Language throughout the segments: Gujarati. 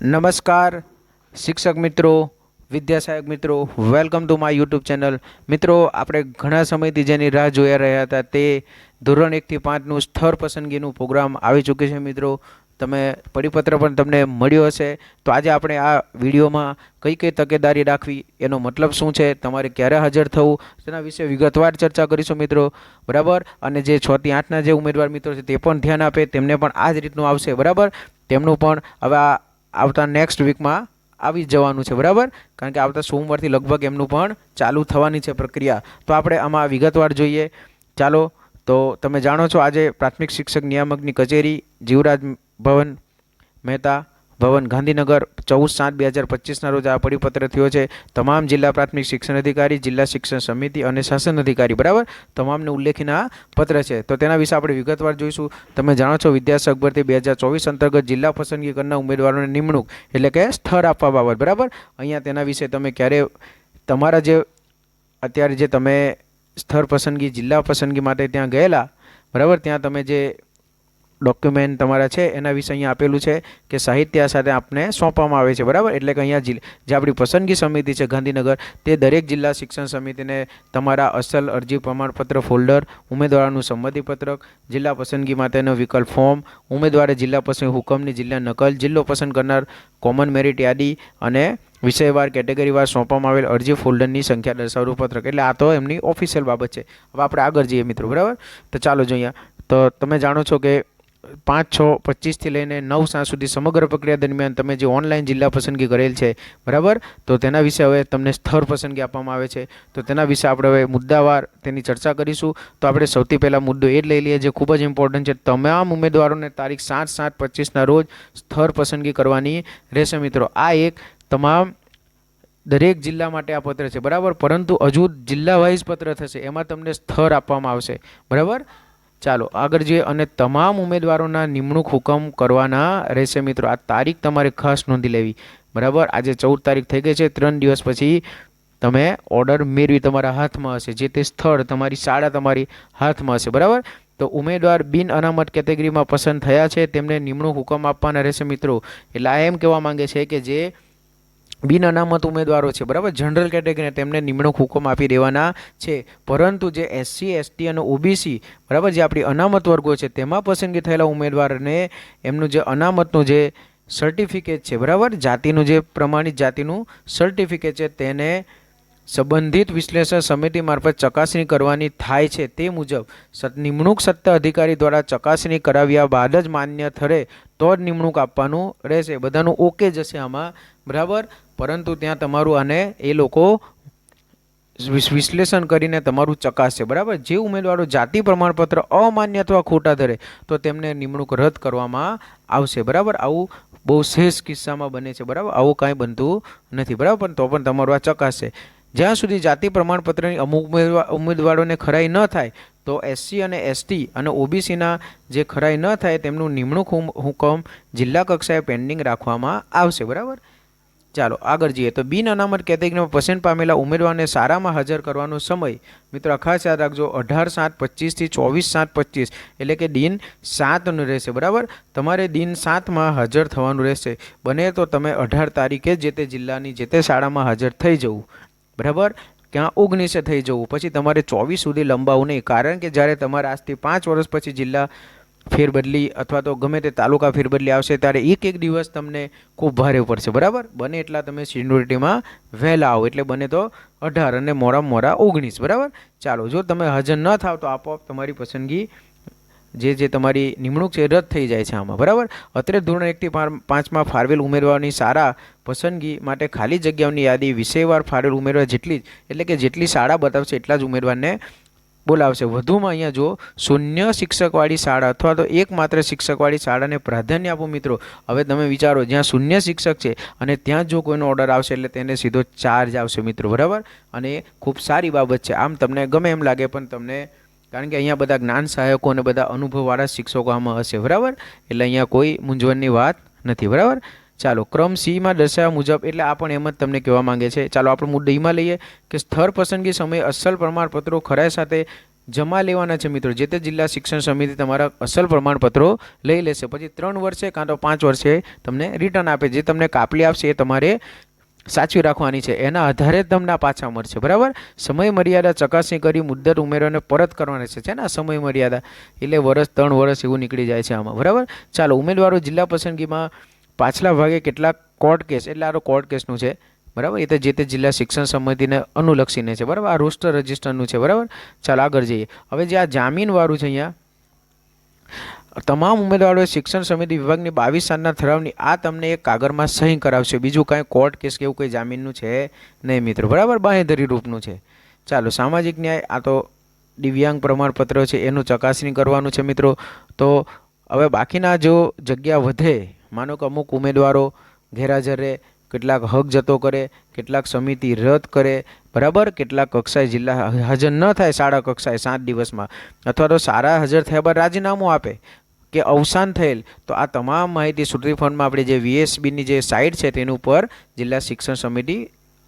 નમસ્કાર, શિક્ષક મિત્રો, વિદ્યાસહાયક મિત્રો welcome to my YouTube channel મિત્રો, આપણે ઘણા સમયથી જેની રાહ જોયા રહ્યા હતા તે ધોરણ એકથી પાંચનું સ્થળ પસંદગીનું પ્રોગ્રામ આવી ચૂક્યું છે મિત્રો. તમે પરિપત્ર પણ તમને મળ્યો હશે. તો આજે આપણે આ વિડીયોમાં કઈ કઈ તકેદારી રાખવી, એનો મતલબ શું છે, તમારે ક્યારે હાજર થવું, તેના વિશે વિગતવાર ચર્ચા કરીશું મિત્રો. બરાબર? અને જે છ થી આઠના જે ઉમેદવાર મિત્રો છે તે પણ ધ્યાન આપે, તેમને પણ આ જ રીતનું આવશે. બરાબર? તેમનું પણ હવે આ આવતા નેક્સ્ટ વીકમાં આવી જવાનું છે, બરાબર? કારણ કે આવતા સોમવારથી લગભગ એમનું પણ ચાલુ થવાની છે પ્રક્રિયા. તો આપણે આમાં વિગતવાર જોઈએ. ચાલો, તો તમે જાણો છો આજે પ્રાથમિક શિક્ષક નિયામકની કચેરી જીવરાજ ભવન મહેતા ભવન ગાંધીનગર ચૌદ સાત બે હજાર પચીસના રોજ આ પરિપત્ર થયો છે. તમામ જિલ્લા પ્રાથમિક શિક્ષણ અધિકારી, જિલ્લા શિક્ષણ સમિતિ અને શાસન અધિકારી, બરાબર? તમામને ઉલ્લેખીને આ પત્ર છે. તો તેના વિશે આપણે વિગતવાર જોઈશું. તમે જાણો છો વિદ્યાર્થી ભરતી બે હજાર ચોવીસ અંતર્ગત જિલ્લા પસંદગી કરનાર ઉમેદવારોને નિમણૂક એટલે કે સ્થળ આપવા બાબત, બરાબર? અહીંયા તેના વિશે તમે ક્યારે તમારા જે અત્યારે જે તમે સ્થળ પસંદગી, જિલ્લા પસંદગી માટે ત્યાં ગયેલા, બરાબર? ત્યાં તમે જે ડોક્યુમેન્ટ તમારા છે, એના વિશે અહીંયા આપેલું છે કે સાહિત્ય સાથે આપને સોંપવામાં આવે છે, બરાબર? એટલે કે અહીંયા જે આપણી પસંદગી સમિતિ છે ગાંધીનગર, તે દરેક જિલ્લા શિક્ષણ સમિતિને તમારા અસલ અરજી પ્રમાણપત્ર, ફોલ્ડર, ઉમેદવારનું સંમતિપત્રક, જિલ્લા પસંદગી માટેનો વિકલ્પ ફોર્મ, ઉમેદવારે જિલ્લા પસંદ હુકમની જિલ્લા નકલ, જિલ્લો પસંદ કરનાર કોમન મેરિટ યાદી અને વિષયવાર કેટેગરીવાર સોંપવામાં આવેલ અરજી ફોલ્ડરની સંખ્યા દર્શાવતું પત્રક. એટલે આ તો એમની ઓફિશિયલ બાબત છે. હવે આપણે આગળ જઈએ મિત્રો, બરાબર? તો ચાલો જોઈએ. તો તમે જાણો છો કે પાંચ, છ, પચીસથી લઈને નવ સાત સુધી સમગ્ર પ્રક્રિયા દરમિયાન તમે જે ઓનલાઈન જિલ્લા પસંદગી કરેલ છે, બરાબર? તો તેના વિશે હવે તમને સ્થળ પસંદગી આપવામાં આવે છે. તો તેના વિશે આપણે હવે મુદ્દાવાર તેની ચર્ચા કરીશું. તો આપણે સૌથી પહેલાં મુદ્દો એ જ લઈ લઈએ જે ખૂબ જ ઇમ્પોર્ટન્ટ છે. તમામ ઉમેદવારોને તારીખ સાત સાત, પચીસના રોજ સ્થળ પસંદગી કરવાની રહેશે મિત્રો. આ એક તમામ દરેક જિલ્લા માટે આ પત્ર છે, બરાબર? પરંતુ હજુ જિલ્લા વાઇઝ પત્ર થશે. એમાં તમને સ્થળ આપવામાં આવશે, બરાબર? ચાલો, આગળ જઈએ અને તમામ ઉમેદવારોના નિમણૂક હુકમ કરવાના રહેશે મિત્રો. આ તારીખ તમારે ખાસ નોંધી લેવી. બરાબર? આજે ચૌદ તારીખ થઈ ગઈ છે, ત્રણ દિવસ પછી તમે ઓર્ડર મેળવી તમારા હાથમાં હશે. જે તે સ્થળ, તમારી શાળા તમારી હાથમાં હશે. બરાબર? તો ઉમેદવાર બિન અનામત કેટેગરીમાં પસંદ થયા છે, તેમને નિમણૂક હુકમ આપવાના રહેશે મિત્રો. એટલે આ એમ કહેવા માંગે છે કે જે બિન અનામત ઉમેદવારો છે, બરાબર? જનરલ કેટેગરીને તેમને નિમણૂક હુકમ આપી દેવાના છે. પરંતુ જે એસસી એસટી અને ઓબીસી બરાબર, જે આપણી અનામત વર્ગો છે, તેમાં પસંદગી થયેલા ઉમેદવારને એમનું જે અનામતનું જે સર્ટિફિકેટ છે, બરાબર? જાતિનું જે પ્રમાણિત જાતિનું સર્ટિફિકેટ છે, તેને સંબંધિત વિશ્લેષણ સમિતિ મારફત ચકાસણી કરવાની થાય છે. તે મુજબ નિમણૂક સત્તા અધિકારી દ્વારા ચકાસણી કરાવ્યા બાદ જ માન્ય ઠરે તો જ નિમણૂક આપવાનું રહેશે. બધાનું ઓકે જશે આમાં. બરાબર? પરંતુ ત્યાં તમારું આને એ લોકો વિશ્લેષણ કરીને તમારું ચકાસશે બરાબર? જે ઉમેદવારો જાતિ પ્રમાણપત્ર અમાન્ય અથવા ખોટા ધરે, તો તેમને નિમણૂક રદ કરવામાં આવશે. બરાબર? આવું બહુ શેષ કિસ્સામાં બને છે. બરાબર? આવું કાંઈ બનતું નથી. બરાબર? પણ તો પણ તમારું આ ચકાસશે જ્યાં સુધી જાતિ પ્રમાણપત્રની અમુક ઉમેદવારોને ખરાઈ ન થાય, તો એસસી અને એસટી અને ઓબીસીના જે ખરાઈ ન થાય તેમનું નિમણૂક હુકમ જિલ્લા કક્ષાએ પેન્ડિંગ રાખવામાં આવશે, બરાબર? ચાલો, આગળ જઈએ. તો બિન અનામત કેટેગરીમાં પસંદ પામેલા ઉમેદવારને શાળામાં હાજર કરવાનો સમય. મિત્રો ખાસ યાદ રાખજો, અઢાર સાત પચીસથી ચોવીસ સાત પચીસ, એટલે કે દિન સાતનું રહેશે, બરાબર? તમારે દિન સાતમાં હાજર થવાનું રહેશે. બને તો તમે અઢાર તારીખે જે તે જિલ્લાની જે તે શાળામાં હાજર થઈ જવું. બરાબર? ક્યાં ઓગણીસે થઈ જવું. પછી તમારે ચોવીસ સુધી લંબાવવું નહીં. કારણ કે જ્યારે તમારે આજથી પાંચ વર્ષ પછી જિલ્લા ફેરબદલી અથવા તો ગમે તે તાલુકા ફેરબદલી આવશે, ત્યારે એક એક દિવસ તમને ખૂબ ભારે પડશે. બરાબર? બને એટલા તમે સિન્યોરિટીમાં વહેલા આવો. એટલે બને તો અઢાર અને મોડા મોડા ઓગણીસ. બરાબર? ચાલો, જો તમે હાજર ન થાવ તો આપોઆપ તમારી પસંદગી જે જે તમારી નિમણૂક છે રદ થઈ જાય છે આમાં. બરાબર? અત્રે ધોરણ એકથી પાંચમાં ફાળવેલ ઉમેરવાની સારા પસંદગી માટે ખાલી જગ્યાઓની યાદી વિષયવાર ફાળવેલ ઉમેરવા જેટલી જ, એટલે કે જેટલી શાળા બતાવશે એટલા જ ઉમેરવાને બોલાવશે. વધુમાં અહીંયા જો શૂન્ય શિક્ષકવાળી શાળા અથવા તો એકમાત્ર શિક્ષકવાળી શાળાને પ્રાધાન્ય આપો મિત્રો. હવે તમે વિચારો, જ્યાં શૂન્ય શિક્ષક છે અને ત્યાં જો કોઈનો ઓર્ડર આવશે એટલે તેને સીધો ચાર્જ આવશે મિત્રો. બરાબર? અને ખૂબ સારી બાબત છે. આમ તમને ગમે એમ લાગે, પણ તમને કારણ કે અહીંયા બધા જ્ઞાન સહાયકો અને બધા અનુભવવાળા શિક્ષકો આમાં હશે, બરાબર? એટલે અહીંયા કોઈ મૂંઝવણની વાત નથી, બરાબર? ચાલો, ક્રમ સીમાં દર્શાવ્યા મુજબ, એટલે આ પણ એમ જ તમને કહેવા માંગે છે. ચાલો, આપણે મુદ્દો ઈમાં લઈએ કે સ્થળ પસંદગી સમયે અસલ પ્રમાણપત્રો ખરાઈ સાથે જમા લેવાના છે મિત્રો. જે તે જિલ્લા શિક્ષણ સમિતિ તમારા અસલ પ્રમાણપત્રો લઈ લેશે. પછી ત્રણ વર્ષે કાં તો પાંચ વર્ષે તમને રિટર્ન આપે. જે તમને કાપલી આપશે એ તમારે સાચવી રાખવાની છે. એના આધારે જ તમને પાછા મળશે. બરાબર? સમય મર્યાદા ચકાસણી કરી મુદ્દત ઉમેરોને પરત કરવાની છે. ને? સમય મર્યાદા. એટલે વર્ષ ત્રણ વર્ષ એવું નીકળી જાય છે આમાં. બરાબર? ચાલો, ઉમેદવારો જિલ્લા પસંદગીમાં પાછલા ભાગે કેટલાક કોર્ટ કેસ એટલે આ કોર્ટ કેસનું છે. બરાબર? એ તો જે તે જિલ્લા શિક્ષણ સમિતિને અનુલક્ષીને છે. બરાબર? આ રોસ્ટર રજિસ્ટરનું છે. બરાબર? ચાલો, આગળ જઈએ. હવે જે આ જામીનવાળું છે અહીંયા તમામ ઉમેદવારોએ શિક્ષણ સમિતિ વિભાગની બાવીસ સાલના ઠરાવની આ તમને એક કાગળમાં સહી કરાવશે. બીજું કાંઈ કોર્ટ કેસ કે એવું કંઈ જામીનનું છે નહીં મિત્રો. બરાબર? બાંહેધરી રૂપનું છે. ચાલો, સામાજિક ન્યાય, આ તો દિવ્યાંગ પ્રમાણપત્ર છે, એનું ચકાસણી કરવાનું છે મિત્રો. તો હવે બાકીના જો જગ્યા વધે, માનો કે અમુક ઉમેદવારો ગેરહાજર રહે, કેટલાક હક જતો કરે, કેટલાક સમિતિ રદ કરે, બરાબર? કેટલાક કક્ષાએ જિલ્લા હાજર ન થાય, શાળા કક્ષાએ સાત દિવસમાં. અથવા તો સારા હાજર થયા બાદ રાજીનામું આપે. કે અવસાન થયેલ, તો આ તમામ માહિતી સુત્રી ફંડમાં આપણે જે વીએસબીની જે સાઇટ છે તેની ઉપર જિલ્લા શિક્ષણ સમિતિ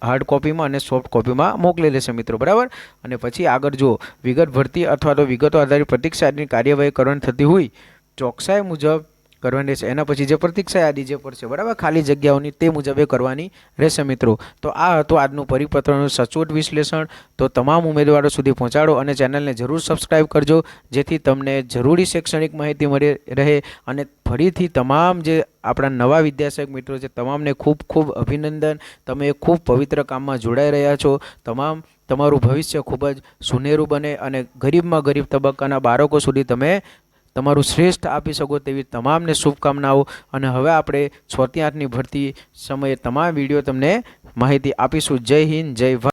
હાર્ડ કોપીમાં અને સોફ્ટ કોપીમાં મોકલી લેશે મિત્રો, બરાબર? અને પછી આગળ જો વિગત ભરતી અથવા તો વિગતો આધારિત પ્રતિક્ષાની કાર્યવાહી કરવાની થતી હોય, ચોકસાઈ મુજબ કરવાની રહેશે. એના પછી જે પ્રતિક્ષા યાદી જે પડશે બરાબર? ખાલી જગ્યાઓની તે મુજબ કરવાની રહેશે મિત્રો. તો આ હતું આજનું પરિપત્રનું સચોટ વિશ્લેષણ. તો તમામ ઉમેદવારો સુધી પહોંચાડો અને ચેનલને જરૂર સબસ્ક્રાઇબ કરજો, જેથી તમને જરૂરી શૈક્ષણિક માહિતી મળી રહે અને ફરીથી તમામ જે આપણા નવા વિદ્યાસહાયક મિત્રો છે, તમામને ખૂબ ખૂબ અભિનંદન. તમે ખૂબ પવિત્ર કામમાં જોડાઈ રહ્યા છો. તમામ તમારું ભવિષ્ય ખૂબ જ સુનેરું બને અને ગરીબમાં ગરીબ તબક્કાના બાળકો સુધી તમે તમારું શ્રેષ્ઠ આપી શકો તેવી તમામને શુભકામનાઓ. અને હવે આપણે છથી આઠની ભરતી સમયે તમામ વીડિયો તમને માહિતી આપીશું. જય હિન્દ, જય ભારત.